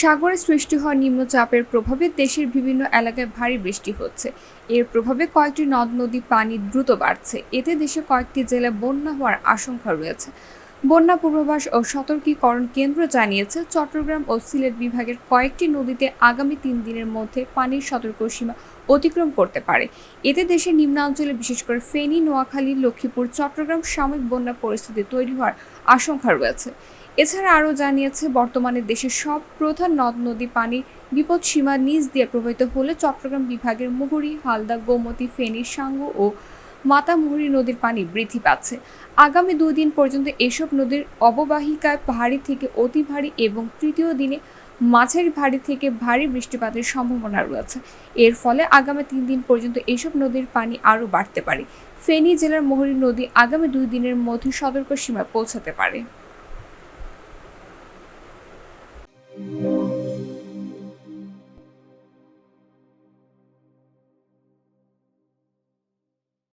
সাগরে সৃষ্টি হওয়া নিম্নচাপের প্রভাবে দেশের বিভিন্ন এলাকায় ভারী বৃষ্টি হচ্ছে। এর প্রভাবে কয়েকটি নদ, নদী, পানি দ্রুত বাড়ছে। এতে দেশে কয়েকটি জেলায় বন্যা হওয়ার আশঙ্কা রয়েছে। বন্যা পূর্বাভাস ও সতর্কীকরণ কেন্দ্র জানিয়েছে, চট্টগ্রাম ও সিলেট বিভাগের কয়েকটি নদীতে আগামী তিন দিনের মধ্যে পানির সতর্ক সীমা অতিক্রম করতে পারে। এতে দেশের নিম্নাঞ্চলে বিশেষ করে ফেনী, নোয়াখালী, লক্ষ্মীপুর, চট্টগ্রাম সাময়িক বন্যা পরিস্থিতি তৈরি হওয়ার আশঙ্কা রয়েছে। এছাড়া আরও জানিয়েছে, বর্তমানে দেশের সব প্রধান নদ, নদী, পানি বিপদ সীমা নিচ দিয়ে প্রবাহিত হলে চট্টগ্রাম বিভাগের মুহুরী, হালদা, গোমতী, ফেনী, সাঙ্গু ও মাতামুহুরী নদীর পানি বৃদ্ধি পাচ্ছে। আগামী দুই দিন পর্যন্ত এসব নদীর অববাহিকায় ভারী থেকে অতি ভারী এবং তৃতীয় দিনে মাঝারি ভারী থেকে ভারী বৃষ্টিপাতের সম্ভাবনা রয়েছে। এর ফলে আগামী তিন দিন পর্যন্ত এসব নদীর পানি আরও বাড়তে পারে। ফেনী জেলার মোহরী নদী আগামী দুই দিনের মধ্যে সতর্ক সীমায় পৌঁছাতে পারে।